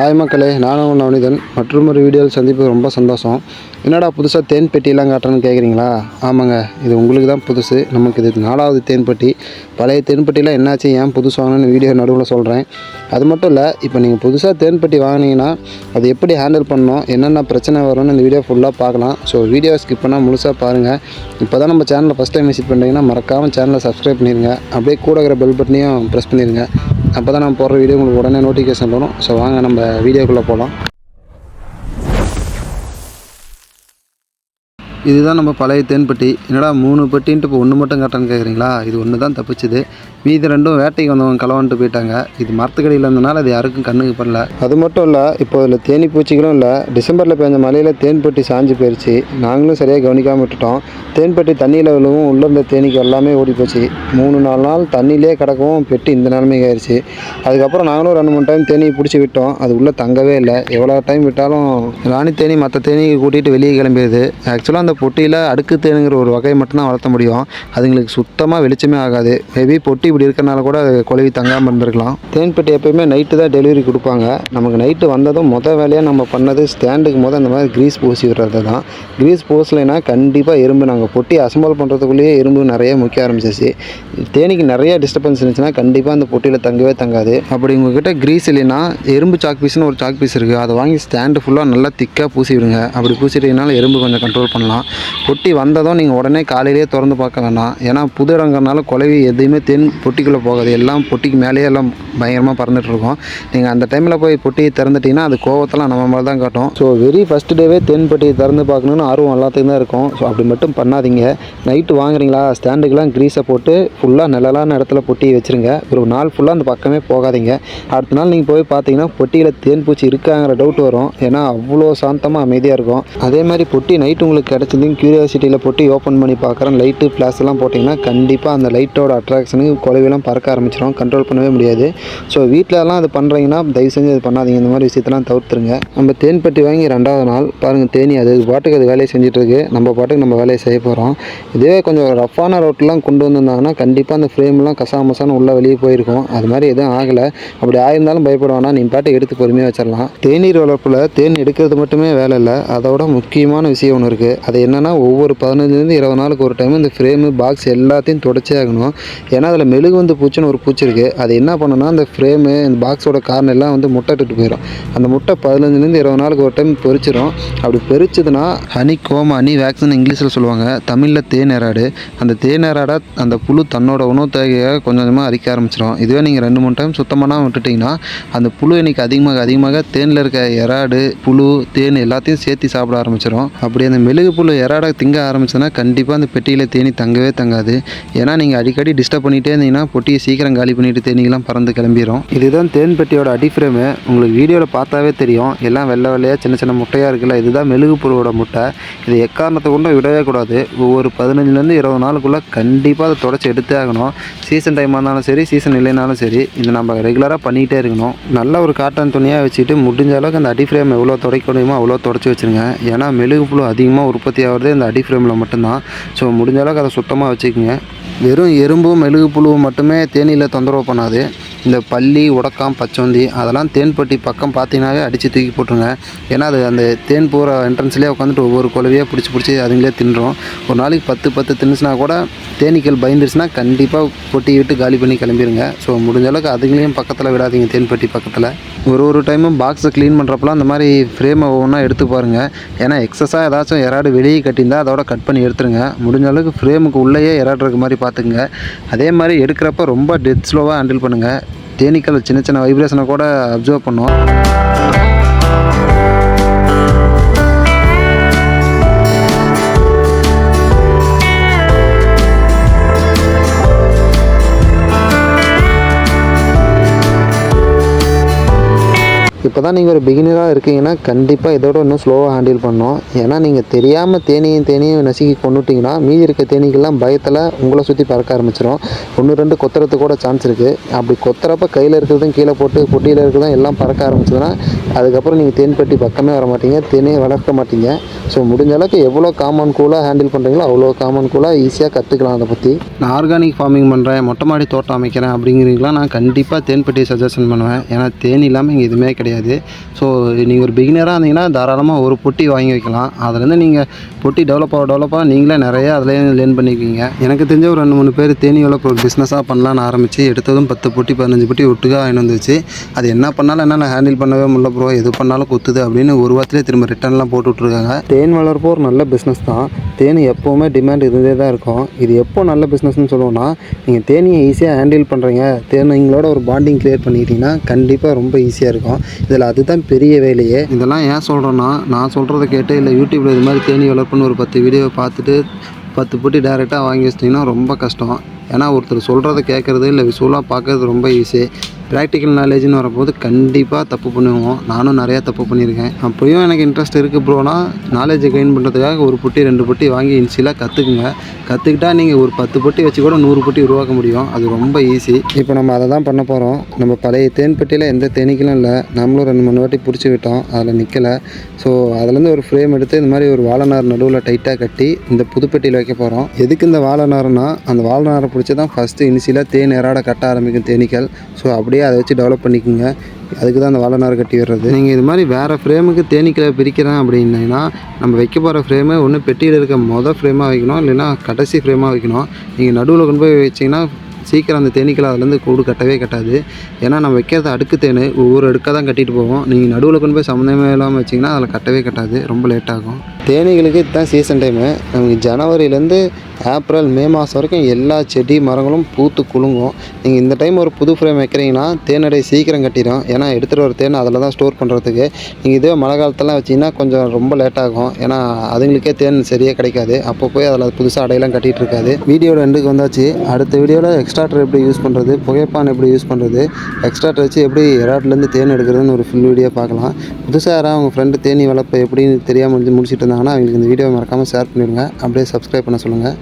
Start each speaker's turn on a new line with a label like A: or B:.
A: Hi மக்களே நானும் நவனிதன் மற்றும் ஒரு வீடியோவில் சந்திப்பு ரொம்ப சந்தோஷம். என்னடா புதுசாக தேன் பெட்டிலாம் காட்டுறேன்னு கேட்குறீங்களா ஆமாங்க இது உங்களுக்கு தான் புதுசு. நமக்கு இது நாலாவது தேன் பெட்டி பழைய தேன் என்னாச்சு ஏன் புதுசு வாங்கினு வீடியோ நடுவில் சொல்கிறேன் அது மட்டும் இல்லை இப்போ நீங்கள் புதுசாக தேன் பெட்டி வாங்கினீங்கன்னா அது எப்படி ஹேண்டில் பண்ணணும் என்னென்ன பிரச்சனை வரும்னு இந்த வீடியோ ஃபுல்லாக பார்க்கலாம். ஸோ வீடியோ ஸ்கிப் பண்ணால் முழுசாக பாருங்கள் இப்போ தான் நம்ம சேனலை ஃபஸ்ட் டைம் விசிட் பண்ணுறீங்கன்னா மறக்காமல் சேனலை சப்ஸ்கிரைப் பண்ணிடுங்க அப்படியே கூட இருக்கிற பெல் பட்டனையும் ப்ரெஸ் பண்ணிடுங்க அப்போ தான் நம்ம போடுற வீடியோ உங்களுக்கு உடனே நோட்டிஃபிகேஷன் வரும். ஸோ வாங்க நம்ம வீடியோக்குள்ளே போகலாம் இதுதான் நம்ம பழைய தேன்பட்டி. என்னடா மூணு பெட்டின்ட்டு இப்போ ஒன்று மட்டும் காட்டுறேன்னு கேட்குறீங்களா இது ஒன்று தான் தப்பிச்சுது. மீதி ரெண்டும் வேட்டைக்கு வந்தவங்க கலவான்ட்டு போயிட்டாங்க. இது மரத்துக்கடியில் இருந்தனால அது யாருக்கும் கண்ணுக்கு படல. அது மட்டும் இல்லை இப்போ இதில் தேனி பூச்சிகளும் இல்லை. டிசம்பரில் பெஞ்ச மழையில் தேன்பட்டி சாஞ்சு போயிடுச்சு நாங்களும் சரியாக கவனிக்காமல் விட்டுட்டோம். தேன்பட்டி தண்ணியில் விழுவும். உள்ளே இருந்த தேனிக்கு எல்லாமே ஓடி போச்சு. மூணு நாலு நாள் தண்ணியிலே கிடக்கவும் பெட்டி இந்த நிலைமைக்கு ஆயிடுச்சு அதுக்கப்புறம் நாங்களும் ரெண்டு மூணு டைம் தேனியை பிடிச்சி விட்டோம். அது உள்ளே தங்கவே இல்லை. எவ்வளோ டைம் விட்டாலும் ராணி தேனி மற்ற தேனியை கூட்டிகிட்டு வெளியே கிளம்பிடுது. ஆக்சுவலாக அந்த பொட்டியில் அடுக்கு தேனுங்கிற ஒரு வகையை மட்டும்தான் வளர்த்த முடியும். அதுங்களுக்கு சுத்தமாக வெளிச்சமே ஆகாது. மேபி பொட்டி இப்படி இருக்கறனால கூட அது குழவி தங்காமல் இருந்திருக்கலாம். தேன் பெட்டி எப்பயுமே நைட்டு தான் டெலிவரி கொடுப்பாங்க. நமக்கு நைட்டு வந்ததும் மொதல் வேலையாக நம்ம பண்ணது ஸ்டாண்டுக்கு மொதல் இந்த மாதிரி க்ரீஸ் பூசி விடுறது தான். க்ரீஸ் பூசலைன்னா கண்டிப்பாக எறும்பு. நாங்கள் பொட்டி அசம்பல் பண்ணுறதுக்குள்ளேயே எறும்பு நிறைய முக்கிய ஆரம்பிச்சிச்சு தேனிக்கு நிறைய டிஸ்டர்பன்ஸ் இருந்துச்சுன்னா கண்டிப்பாக அந்த பொட்டியில் தங்கவே தங்காது. அப்படி உங்ககிட்ட க்ரீஸ் இல்லைன்னா எறும்பு சாக் பீஸ்னு ஒரு சாக் பீஸ் இருக்குது அதை வாங்கி ஸ்டாண்டு ஃபுல்லாக நல்லா திக்காக பூசி விடுங்க. அப்படி பூசிட்டீங்கனால எறும்பு கொஞ்சம் கண்ட்ரோல் பண்ணலாம். பொட்டி வந்ததும் நீங்கள் உடனே காலையிலேயே திறந்து பார்க்க வேண்டாம் ஏன்னா புது இடங்கிறனால குலவி எதுவுமே தென் பொட்டிக்குள்ளே போகாது. எல்லாம் பொட்டிக்கு மேலேயே எல்லாம் பயங்கரமாக பறந்துட்டுருக்கோம் நீங்கள் அந்த டைமில் போய் பொட்டியை திறந்துட்டீங்கன்னா அது கோவத்தெல்லாம் நம்ம மேலே தான் காட்டும். ஸோ வெரி ஃபஸ்ட் டேவே தென் பொட்டியை திறந்து பார்க்கணுன்னு ஆர்வம் எல்லாத்துக்கும் தான் இருக்கும். ஸோ அப்படி மட்டும் பண்ணாதீங்க. நைட்டு வாங்குறீங்களா? ஸ்டாண்டுக்கெலாம் க்ரீஸை போட்டு ஃபுல்லாக நிழலான இடத்துல பொட்டியை வச்சுருங்க. ஒரு நாள் ஃபுல்லாக அந்த பக்கமே போகாதீங்க. அடுத்த நாள் நீங்கள் போய் பார்த்தீங்கன்னா பொட்டியில் தேன் பூச்சி இருக்காங்கிற டவுட் வரும். ஏன்னா அவ்வளோ சாந்தமாக அமைதியாக இருக்கும். அதே மாதிரி பொட்டி நைட் உங்களுக்கு கிடச்சதையும் க்யூரியாசிட்டியில் போட்டு ஓப்பன் பண்ணி பார்க்குறேன். லைட்டு ஃப்ளாஷ் போட்டிங்கன்னா கண்டிப்பாக அந்த லைட்டோட அட்ராக்ஷனுக்கு குழவிலாம் பறக்க ஆரம்பிச்சிடும் கண்ட்ரோல் பண்ணவே முடியாது. ஸோ வீட்டிலலாம் அது பண்ணுறீங்கன்னா தயவு செஞ்சு அது பண்ணாதீங்க. இந்த மாதிரி விஷயத்தெல்லாம் தவிர்த்துருங்க. நம்ம தேன் பெட்டி வாங்கி ரெண்டாவது நாள் பாருங்கள் தேனி அது. பாட்டுக்கு அது வேலையை செஞ்சிட்டுருக்கு நம்ம பாட்டுக்கு நம்ம வேலையை செய்ய போகிறோம் இதுவே கொஞ்சம் ரஃப்பான ரோட்லாம் கொண்டு வந்திருந்தாங்கன்னா கண்டிப்பாக அந்த ஃப்ரேம்லாம் கசாமசான்னு உள்ளே வெளியே போயிருக்கும். அது மாதிரி எதுவும் ஆகலை. அப்படி ஆயிருந்தாலும் பயப்பட வேணாம். நீ பாட்டு எடுத்து பொறுமையாக வச்சிடலாம் தேநீர் வளர்ப்பில் தேன் எடுக்கிறது மட்டுமே வேலை இல்லை. அதோட முக்கியமான விஷயம் ஒன்று இருக்குது அது என்னென்னா ஒவ்வொரு பதினஞ்சுலேருந்து இருபது நாளுக்கு ஒரு டைம் இந்த ஃப்ரேமு பாக்ஸ் எல்லாத்தையும் தொடச்சே ஆகணும். ஏன்னா அதில் மெழுகு வந்து பூச்சின்னு ஒரு பூச்சி இருக்குது அது என்ன பண்ணுன்னா அந்த ஃப்ரேமு இந்த பாக்ஸோட கார்னர் எல்லாம் வந்து முட்டை இட்டுட்டு போயிடும் அந்த முட்டை பதினஞ்சுலேருந்து இருபது நாளுக்கு ஒரு டைம் பொறிச்சிடும் அப்படி பொரிச்சதுன்னா ஹனி கோம் ஹனி வேக்சின் இங்கிலீஷில் சொல்லுவாங்க. தமிழில் தேநேராடு அந்த தேனேராடை அந்த புழு தன்னோட உணவு தேவையை கொஞ்சம் கொஞ்சமாக அரிக்க ஆரம்பிச்சிடும் இதுவே நீங்கள் ரெண்டு மூணு டைம் சுத்தமாக விட்டுட்டிங்கன்னா அந்த புழு இன்னைக்கு அதிகமாக அதிகமாக தேனில் இருக்க எறாடு புழு தேன் எல்லாத்தையும் சேர்த்து சாப்பிட ஆரம்பிச்சிடும் அப்படி அந்த மெழுகு புழு எறாடை திங்க ஆரம்பிச்சதுன்னா கண்டிப்பாக அந்த பெட்டியில் தேனி தங்கவே தங்காது. ஏன்னா நீங்கள் அடிக்கடி டிஸ்டர்ப் பண்ணிகிட்டே இருந்தீங்கன்னா பொட்டியை சீக்கிரம் காலி பண்ணிட்டு தேனீங்கெல்லாம் பறந்து கிளம்பிடும் இதுதான் தேன் பெட்டியோட அடிஃப்ரேமு உங்களுக்கு வீடியோவில் பார்த்தாவே தெரியும். எல்லாம் வெள்ளை வெள்ளையாக சின்ன சின்ன முட்டையாக இருக்குல்ல இதுதான் மெழுகு புழுவோட முட்டை. இது எக்காரணத்தை கொண்டும் விடவே கூடாது. ஒவ்வொரு பதினஞ்சுலேருந்து இருபது நாளுக்குள்ளே கண்டிப்பாக அதை தொடச்சி எடுத்தே ஆகணும். சீசன் டைமாக இருந்தாலும் சரி சீசன் இல்லைனாலும் சரி இது நம்ம ரெகுலராக பண்ணிகிட்டே இருக்கணும். நல்ல ஒரு காட்டன் துணியாக வச்சுட்டு முடிஞ்ச அளவுக்கு அந்த அடி ஃப்ரேம் எவ்வளோ துடைக்க முடியுமோ அவ்வளோ தொடச்சி வச்சுருங்க. ஏன்னா மெழுகு புழு அதிகமாக உற்பத்தி ஆகிறது இந்த அடி ஃப்ரேமில் மட்டும்தான். ஸோ முடிஞ்ச அளவுக்கு அதை சுத்தமாக வச்சுக்கோங்க. வெறும் எறும்பும் மெழுகு புழுவும் மட்டுமே தேனியில் தொந்தரவு பண்ணாது. இந்த பள்ளி உடக்காம் பச்சோந்தி அதெல்லாம் தேன்பட்டி பக்கம் பார்த்தீங்கன்னாவே அடித்து தூக்கி போட்டுருங்க. ஏன்னா அது அந்த தேன் போகிற என்ட்ரன்ஸ்லேயே உட்காந்துட்டு ஒவ்வொரு குலவையாக பிடிச்சி பிடிச்சி அதுங்களே தின்றோம். ஒரு நாளைக்கு பத்து பத்து தின்னுச்சுனா கூட தேனீக்கள் பயந்துருச்சுன்னா கண்டிப்பாக பொட்டி விட்டு காலி பண்ணி கிளம்பிடுங்க ஸோ முடிஞ்ச அளவுக்கு அதுங்களையும் பக்கத்தில் விடாதீங்க தேன்பட்டி பக்கத்தில். ஒரு ஒரு டைமும் பாக்ஸை க்ளீன் பண்ணுறப்பலாம் அந்த மாதிரி ஃப்ரேமை ஒவ்வொன்றா எடுத்து பாருங்கள் ஏன்னா எக்ஸஸாக ஏதாச்சும் எராடு வெளியே கட்டியிருந்தால் அதோட கட் பண்ணி எடுத்துருங்க. முடிஞ்ச அளவுக்கு ஃப்ரேமுக்கு உள்ளேயே எராடு இருக்க மாதிரி பார்த்துக்குங்க. அதே மாதிரி எடுக்கிறப்ப ரொம்ப டெத் ஸ்லோவாக ஹேண்டில் பண்ணுங்கள் தேனீக்கள் சின்ன சின்ன வைப்ரேஷனை கூட அப்சர்வ் பண்ணுவோம். இப்போ தான் நீங்கள் ஒரு பிகினராக இருக்கீங்கன்னா கண்டிப்பாக இதோட இன்னும் ஸ்லோவாக ஹேண்டில் பண்ணணும். ஏன்னா நீங்கள் தெரியாமல் தேனியும் தேனியும் நசுக்கி கொண்டுட்டிங்கன்னா மீதி இருக்க தேனீக்கெல்லாம் பயத்தில் உங்களை சுற்றி பறக்க ஆரம்பிச்சிடும் ஒன்று ரெண்டு கொத்துறதுக்கு கூட சான்ஸ் இருக்குது அப்படி கொத்துறப்ப கையில் இருக்கிறதும் கீழே போட்டு பொட்டியில் இருக்கிறதும் எல்லாம் பறக்க ஆரம்பிச்சதுன்னா அதுக்கப்புறம் நீங்கள் தேன் பெட்டி பக்கமே வர மாட்டீங்க. தேனே வளர்க்க மாட்டீங்க. ஸோ முடிஞ்ச அளவுக்கு எவ்வளோ காமன் கூலாக ஹேண்டில் பண்ணுறீங்களோ அவ்வளோ காமன் கூலாக ஈஸியாக கற்றுக்கலாம் அதை பற்றி நான் ஆர்கானிக் ஃபார்மிங் பண்ணுறேன் மொட்டை மாடி தோட்டம் அமைக்கிறேன் அப்படிங்கிறீங்களா நான் கண்டிப்பாக தேன் பெட்டியை சஜஷன் பண்ணுவேன். ஏன்னா தேன் இல்லாமல் இங்கே எதுவுமே கிடையாது. கிடையாது. ஸோ நீங்கள் ஒரு பிகினராக இருந்தீங்கன்னா தாராளமாக ஒரு பொட்டி வாங்கி வைக்கலாம். அதுலேருந்து நீங்கள் பொட்டி டெவலப் ஆக டெவலப் ஆக நீங்களே நிறையா அதுலேயே லேர்ன் பண்ணிக்குவீங்க. எனக்கு தெரிஞ்ச ஒரு ரெண்டு மூணு பேர் தேனி வளர்ப்பு ஒரு பிஸ்னஸாக பண்ணலான்னு ஆரம்பித்து எடுத்ததும் பத்து பொட்டி பதினஞ்சு பொட்டி ஒட்டுக்காக வாங்கிட்டு வந்துச்சு. அது என்ன பண்ணாலும் என்னால் ஹேண்டில் பண்ணவே முடியல ப்ரோ எது பண்ணாலும் குத்துது அப்படின்னு ஒரு வாரத்திலே திரும்ப ரிட்டர்ன்லாம் போட்டு விட்ருக்காங்க தேன் வளர்ப்போ ஒரு நல்ல பிஸ்னஸ் தான். தேனி எப்போவுமே டிமாண்ட் இருந்தே தான் இருக்கும். இது எப்போ நல்ல பிஸ்னஸ்னு சொல்லுவோம்னா நீங்கள் தேனியை ஈஸியாக ஹேண்டில் பண்ணுறீங்க தேனிங்களோட ஒரு பாண்டிங் க்ரியேட் பண்ணிக்கிட்டீங்கன்னா கண்டிப்பாக ரொம்ப ஈஸியாக இருக்கும். இதில் அதுதான் பெரிய வேலையே. இதெல்லாம் ஏன் சொல்கிறேன்னா நான் சொல்கிறத கேட்டு இல்லை யூடியூப்பில் இது மாதிரி தேனி வளர்ப்புன்னு ஒரு பத்து வீடியோ பார்த்துட்டு பத்து போட்டி டேரெக்டாக வாங்கி வச்சிட்டிங்கன்னா ரொம்ப கஷ்டம். ஏன்னா ஒருத்தர் சொல்கிறத கேட்குறது இல்லை விசுவலாக பார்க்கறது ரொம்ப ஈஸி ப்ராக்டிக்கல் நாலேஜ்னு வரும்போது கண்டிப்பாக தப்பு பண்ணுவோம் நானும் நிறையா தப்பு பண்ணியிருக்கேன். அப்போயும் எனக்கு இன்ட்ரெஸ்ட் இருக்குது ப்ரோனா நாலேஜை கெயின் பண்ணுறதுக்காக ஒரு பொட்டி ரெண்டு பொட்டி வாங்கி இன்சிலாக கற்றுக்குங்க கற்றுக்கிட்டா நீங்கள் ஒரு பத்து பொட்டி வச்சு கூட நூறு பொட்டி உருவாக்க முடியும். அது ரொம்ப ஈஸி இப்போ நம்ம அதை தான் பண்ண போகிறோம் நம்ம பழைய தேன் பெட்டியில் எந்த தேனீக்களும் இல்லை. நம்மளும் ரெண்டு மூணு வாட்டி பிடிச்சி விட்டோம். அதில் நிற்கலை ஸோ அதுலேருந்து ஒரு ஃப்ரேம் எடுத்து இந்த மாதிரி ஒரு வாழைநார் நடுவில் டைட்டாக கட்டி இந்த புதுப்பெட்டியில் வைக்க போகிறோம் எதுக்கு இந்த வாழைநார்னா அந்த வாழைநாரை பிடிச்சி தான் ஃபஸ்ட்டு இனிஷியலாக தேன் எறாட கட்ட ஆரம்பிக்கும் தேனீக்கள். ஸோ அப்படியே அதை வச்சு டெவலப் பண்ணிக்கோங்க. அதுக்கு தான் அந்த வாழைநார் கட்டி வர்றது நீங்கள் இது மாதிரி வேறு ஃப்ரேமுக்கு தேனீக்களை பிரிக்கிறேன் அப்படின்னா நம்ம வைக்க போகிற ஃப்ரேமை ஒன்று பெட்டியில் இருக்க மொதல் ஃப்ரேமாக வைக்கணும் இல்லைன்னா கடைசி ஃப்ரேமாக வைக்கணும். நீங்கள் நடுவில் கொண்டு போய் வச்சிங்கன்னா சீக்கிரம் அந்த தேனீக்களை அதுலேருந்து கூடு கட்டவே கட்டாது. ஏன்னா நம்ம வைக்கிறது அடுக்கு தேன் ஒவ்வொரு அடுக்காக தான் கட்டிட்டு போவோம். நீங்கள் நடுவில் கொண்டு போய் சம்மந்தமே இல்லாமல் வச்சிங்கன்னா அதில் கட்டவே கட்டாது. ரொம்ப லேட்டாகும் தேனீகளுக்கு இதுதான் சீசன் டைமு நமக்கு ஜனவரியிலேருந்து ஏப்ரல் மே மாதம் வரைக்கும் எல்லா செடி மரங்களும் பூத்து குலுங்கும். நீங்கள் இந்த டைம் ஒரு புது ஃப்ரேம் வைக்கிறீங்கன்னா தேனடை சீக்கிரம் கட்டிடும். ஏன்னா எடுத்துகிட்டு வர தேன் அதில் தான் ஸ்டோர் பண்ணுறதுக்கு நீங்கள் இதே மழை காலத்தெல்லாம் வச்சிங்கன்னா கொஞ்சம் ரொம்ப லேட் ஆகும். ஏன்னா அதுங்களுக்கே தேன் சரியாக கிடைக்காது. அப்போ போய் அதில் புதுசாக அடையெல்லாம் கட்டிகிட்டு இருக்காது. வீடியோட எண்டுக்கு வந்தாச்சு. அடுத்த வீடியோவில் எக்ஸ்ட்ராக்டர் எப்படி யூஸ் பண்ணுறது புகைப்பான் எப்படி யூஸ் பண்ணுறது எக்ஸ்ட்ராக்டர் வச்சு எப்படி எராட்லேருந்து தேன் எடுக்கிறதுன்னு ஒரு ஃபுல் வீடியோ பார்க்கலாம். புதுசாக யாராவது அவங்க ஃப்ரெண்டு தேனி வளர்ப்பு எப்படின்னு தெரியாமல் முடிச்சுட்டு இருந்தாங்கன்னா அவங்களுக்கு இந்த வீடியோ மறக்காமல் ஷேர் பண்ணிவிடுங்க அப்படியே சப்ஸ்கிரைப் பண்ண சொல்லுங்கள்